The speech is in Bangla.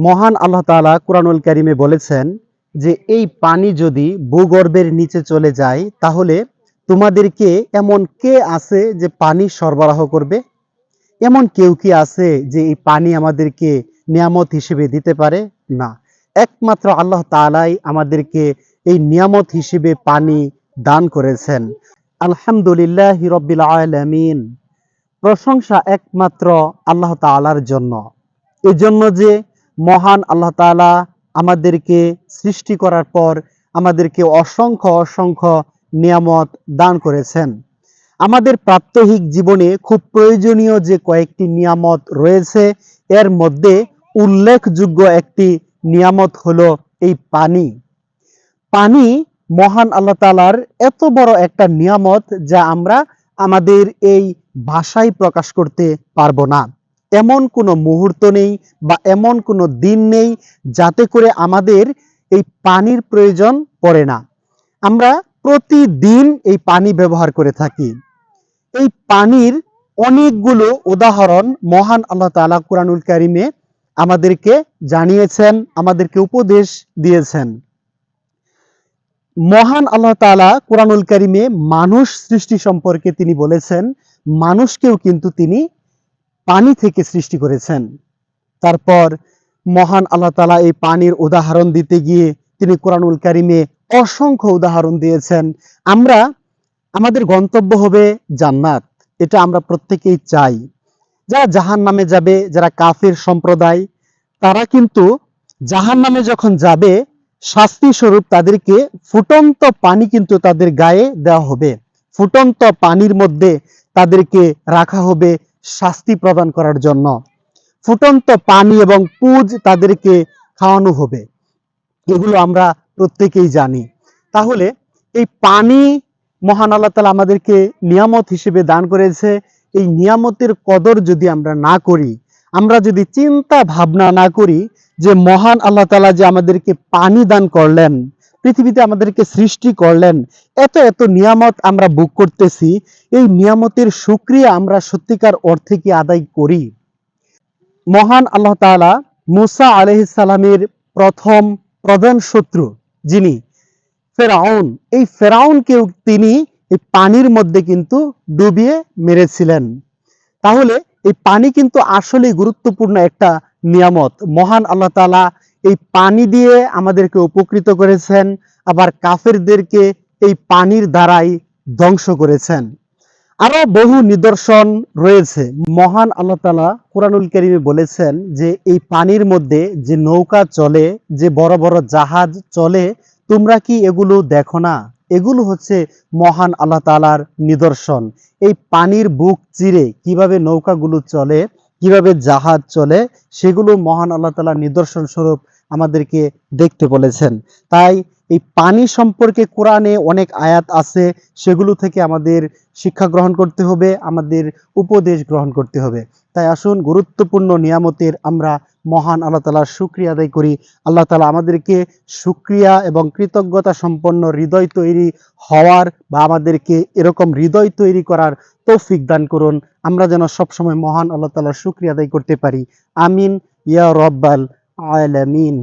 মহান আল্লাহ তাআলা কুরআনুল কারীমে বলেছেন যে, এই পানি যদি ভূগর্ভের নিচে চলে যায়, তাহলে তোমাদেরকে এমন কে আছে যে পানি সরবরাহ করবে? এমন কেউ কি আছে যে এই পানি আমাদেরকে নিয়ামত হিসেবে দিতে পারে? না। একমাত্র আল্লাহ তাআলাই আমাদেরকে এই নিয়ামত হিসেবে পানি দান করেছেন। আলহামদুলিল্লাহ রব্বিল আলামিন। প্রশংসা একমাত্র আল্লাহ তাআলার জন্য। এই জন্য যে মহান আল্লাহ তাআলা আমাদেরকে সৃষ্টি করার পর আমাদেরকে অসংখ্য অসংখ্য নিয়ামত দান করেছেন। আমাদের প্রাত্যহিক জীবনে খুব প্রয়োজনীয় যে কয়েকটি নিয়ামত রয়েছে, এর মধ্যে উল্লেখযোগ্য একটি নিয়ামত হলো এই পানি। পানি মহান আল্লাহ তাআলার এত বড় একটা নিয়ামত যা আমরা আমাদের এই ভাষায় প্রকাশ করতে পারব না। এমন কোনো মুহূর্ত নেই বা এমন কোনো দিন নেই যাতে করে আমাদের এই পানির প্রয়োজন পড়ে না। আমরা প্রতিদিন এই পানি ব্যবহার করে থাকি। এই পানির অনেকগুলো উদাহরণ মহান আল্লাহ তাআলা কুরআনুল কারিমে আমাদেরকে জানিয়েছেন, আমাদেরকে উপদেশ দিয়েছেন। মহান আল্লাহ তাআলা কুরআনুল কারিমে মানুষ সৃষ্টি সম্পর্কে তিনি বলেছেন, মানুষকেও কিন্তু তিনি পানি থেকে সৃষ্টি করেছেন। তারপর মহান আল্লাহ তাআলা এই পানির উদাহরণ দিতে গিয়ে তিনি কোরআনুল কারিমে অসংখ্য উদাহরণ দিয়েছেন। আমরা, আমাদের গন্তব্য হবে জান্নাত, এটা আমরা প্রত্যেকেই চাই। যারা জাহান নামে যাবে, যারা কাফির সম্প্রদায়, তারা কিন্তু জাহান নামে যখন যাবে, শাস্তি স্বরূপ তাদেরকে ফুটন্ত পানি কিন্তু তাদের গায়ে দেওয়া হবে। ফুটন্ত পানির মধ্যে তাদেরকে রাখা হবে শাস্তি প্রদান করার জন্য। ফুটন্ত পানি এবং পুজ তাদেরকে খাওয়ানো হবে। এগুলো আমরা প্রত্যেকেই জানি। তাহলে এই পানি মহান আল্লাহ তালা আমাদেরকে নিয়ামত হিসেবে দান করেছে। এই নিয়ামতের কদর যদি আমরা না করি, আমরা যদি চিন্তা ভাবনা না করি যে মহান আল্লাহ তালা যে আমাদেরকে পানি দান করলেন পৃথিবীতে আমাদেরকে সৃষ্টি করলেন, এত এত নিয়ামত আমরা বুক করতেছি, এই নিয়ামতের সুক্রিয়া আমরা সত্যিকার অর্থে কি আদায় করি? মহান আল্লাহ তাআলা মুসা আলহিসালামের প্রথম প্রধান শত্রু যিনি, ফেরাউন। এই ফেরাউনকেও তিনি এই পানির মধ্যে কিন্তু ডুবিয়ে মেরেছিলেন। তাহলে এই পানি কিন্তু আসলে গুরুত্বপূর্ণ একটা নিয়ামত। মহান আল্লাহ তাআলা এই পানি দিয়ে আমাদেরকে উপকৃত করেছেন, আবার কাফেরদেরকে এই পানির দ্বারাই ধ্বংস করেছেন। আরও বহু নিদর্শন রয়েছে। মহান আল্লাহ তাআলা কোরআনুল কারীমে বলেছেন যে, এই পানির মধ্যে যে নৌকা চলে, যে বড় বড় জাহাজ চলে, তোমরা কি এগুলো দেখো না? এগুলো হচ্ছে মহান আল্লাহ তাআলার নিদর্শন। এই পানির বুক চিরে কীভাবে নৌকাগুলো চলে কীভাবে জাহাজ চলে, সেগুলো মহান আল্লাহ তালা নিদর্শন স্বরূপ আমাদেরকে দেখতে বলেছেন। তাই এই পানি সম্পর্কে কোরআনে অনেক আয়াত আছে, সেগুলো থেকে আমাদের শিক্ষা গ্রহণ করতে হবে, আমাদের উপদেশ গ্রহণ করতে হবে। তাই আসুন, গুরুত্বপূর্ণ নিয়ামতের আমরা মহান আল্লাহ তালার সুক্রিয়া আদায় করি। আল্লাহ তালা আমাদেরকে সুক্রিয়া এবং কৃতজ্ঞতা সম্পন্ন হৃদয় তৈরি হওয়ার বা আমাদেরকে এরকম হৃদয় তৈরি করার তৌফিক দান করুন। আমরা যেন সবসময় মহান আল্লাহ তালার সুক্রিয়া আদায় করতে পারি। আমিন। ইয়া রব্বাল আলামিন।